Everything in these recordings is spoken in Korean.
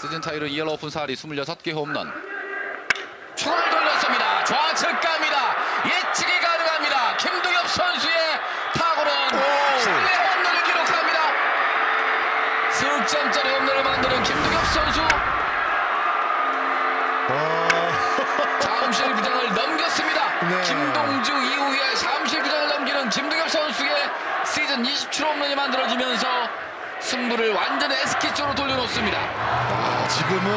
시즌 타이로 2열 오픈 사리 26개 홈런. 총을 돌렸습니다. 좌측 갑니다. 예측이 가능합니다. 김동엽 선수의 타구는 장내 홈런을 기록합니다. 승점짜리 홈런을 만드는 김동엽 선수. 잠실 구장을 넘겼습니다. 네. 김동주 이후에 잠실 구장을 넘기는 김동엽 선수의 시즌 27 홈런이 만들어지면서 승부를 완전히 쪽으로 돌려놓습니다. 아, 지금은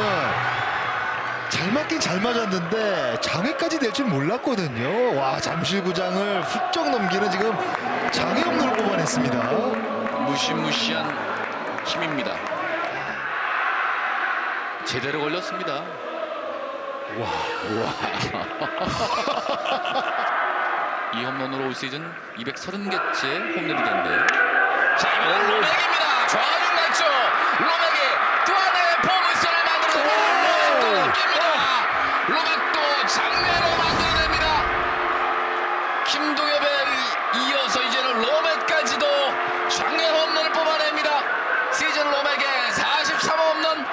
잘 맞긴 잘 맞았는데 장애까지 될 줄 몰랐거든요. 와 잠실구장을 훌쩍 넘기는 지금 장애 홈런을 뽑아냈습니다. 무시무시한 힘입니다. 제대로 걸렸습니다. 와, 와. 이 홈런으로 올 시즌 230개째 홈런이 됐네요. 자, 이번엔 로맥입니다. 좌중 맞죠? 로맥이 또 하나의 포물선을 만들어냅니다. 로맥도 넘깁니다. 로맥도 장면으로 만들어냅니다. 김동엽에 이- 이어서 이제는 로맥까지도 장애 홈런을 뽑아냅니다. 시즌 로맥의 43호 홈런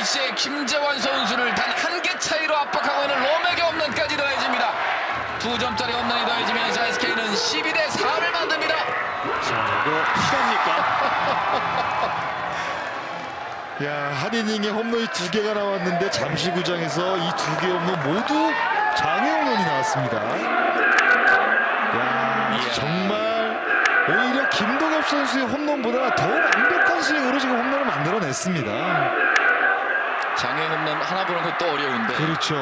이제 김재환 선수를 단 한 개 차이로 압박하고 있는 로맥의 홈런까지 더해집니다. 두 점짜리 홈런이 더해지면서 SK는 12대 4를 만듭니다. 자, 이거 실합니까? 야, 한 이닝에 홈런이 두 개가 나왔는데 잠실구장에서 이 두 개 홈런 모두 장애 홈런이 나왔습니다. 야, 이야. 정말 오히려 김동엽 선수의 홈런보다 더 완벽한 스윙으로 지금 홈런을 만들어냈습니다. 장애 홈런 하나 보는 것도 어려운데. 그렇죠.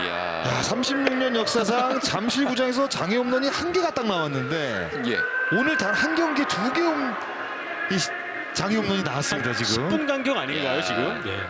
이야. 야, 36년 역사상 잠실구장에서 장애 홈런이 한 개가 딱 나왔는데 예. 오늘 단 한 경기에 두개 홈, 이 장애 홈런이 나왔습니다 지금. 10분 간격 아닌가요, 야. 지금? 예.